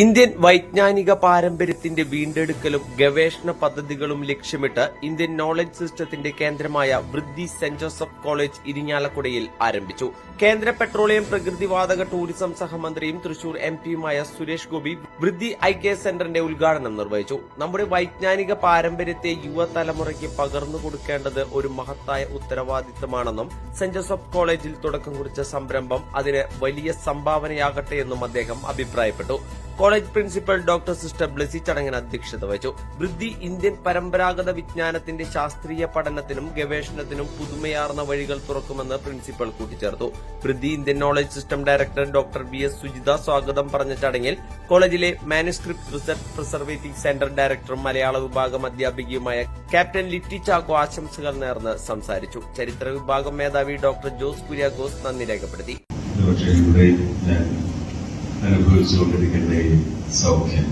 Indian വൈജ്ഞാനിക പാരമ്പര്യത്തിന്റെ വീണ്ടെടുക്കലും ഗവേഷണ പദ്ധതികളും ലക്ഷ്യമിട്ട് ഇന്ത്യൻ നോളജ് സിസ്റ്റത്തിന്റെ കേന്ദ്രമായ വൃദ്ധി സെന്റ് ജോസഫ് കോളേജ് ഇരിഞ്ഞാലക്കുടയിൽ ആരംഭിച്ചു. കേന്ദ്ര പെട്രോളിയം പ്രകൃതിവാതക ടൂറിസം സഹമന്ത്രിയും തൃശൂർ എം പിയുമായ സുരേഷ് ഗോപി വൃദ്ധി ഐ കെ സെന്ററിന്റെ ഉദ്ഘാടനം നിർവഹിച്ചു. നമ്മുടെ വൈജ്ഞാനിക പാരമ്പര്യത്തെ യുവതലമുറയ്ക്ക് പകർന്നു കൊടുക്കേണ്ടത് ഒരു മഹത്തായ ഉത്തരവാദിത്തമാണെന്നും സെന്റ് ജോസഫ് കോളേജിൽ തുടക്കം കുറിച്ച സംരംഭം അതിന് വലിയ സംഭാവനയാകട്ടെ എന്നും അദ്ദേഹം അഭിപ്രായപ്പെട്ടു. College principal doctor sister Blessy ചടങ്ങിന് അധ്യക്ഷത വഹിച്ചു. വൃദ്ധി ഇന്ത്യൻ പരമ്പരാഗത വിജ്ഞാനത്തിന്റെ ശാസ്ത്രീയ പഠനത്തിനും ഗവേഷണത്തിനും പുതുമയാർന്ന വഴികൾ തുറക്കുമെന്ന് പ്രിൻസിപ്പൽ കൂട്ടിച്ചേർത്തു. Vriddhi Indian knowledge system director doctor V S Sujitha സ്വാഗതം പറഞ്ഞ ചടങ്ങിൽ കോളേജിലെ മാനുസ്ക്രിപ്റ്റ് റിസർച്ച് പ്രിസർവേറ്റീവ് സെന്റർ ഡയറക്ടറും മലയാള വിഭാഗം അധ്യാപികയുമായ ക്യാപ്റ്റൻ ലിറ്റി ചാക്കോ ആശംസകൾ നേർന്ന് സംസാരിച്ചു. ചരിത്ര വിഭാഗം മേധാവി ഡോക്ടർ ജോസ് കുര്യാഘോസ് നന്ദി രേഖപ്പെടുത്തി. അനുഭവിച്ചുകൊണ്ടിരിക്കുന്ന സൗഖ്യം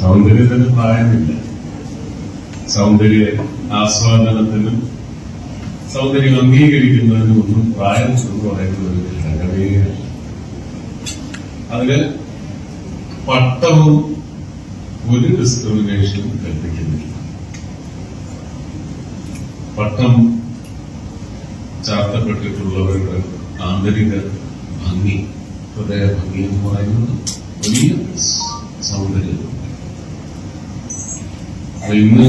സൗന്ദര്യത്തിന് പ്രായമില്ല. സൗന്ദര്യ ആസ്വാദനത്തിനും സൗന്ദര്യം അംഗീകരിക്കുന്നതിന് ഒന്നും പ്രായം എന്ന് പറയുന്നത് ഒരു പട്ടവും ഒരു ഡിസ്ക്രിമിനേഷനും കൽപ്പിക്കുന്നില്ല. പട്ടം ചാർത്തപ്പെട്ടിട്ടുള്ളവരുടെ ആന്തരിക ഭംഗി ഹൃദയ ഭംഗി എന്ന് പറയുന്നത് വലിയ സൗന്ദര്യം. ഇന്ന്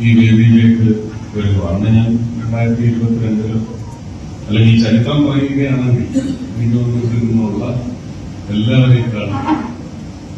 ഈ വേദിയിലേക്ക് വരുക അന്ന് ഞാൻ രണ്ടായിരത്തി ഇരുപത്തിരണ്ടിൽ അല്ലെങ്കിൽ ചരിത്രം പറയുകയാണെങ്കിൽ എനിക്ക് തോന്നുന്നു ഇതിൽ നിന്നുള്ള എല്ലാവരെയും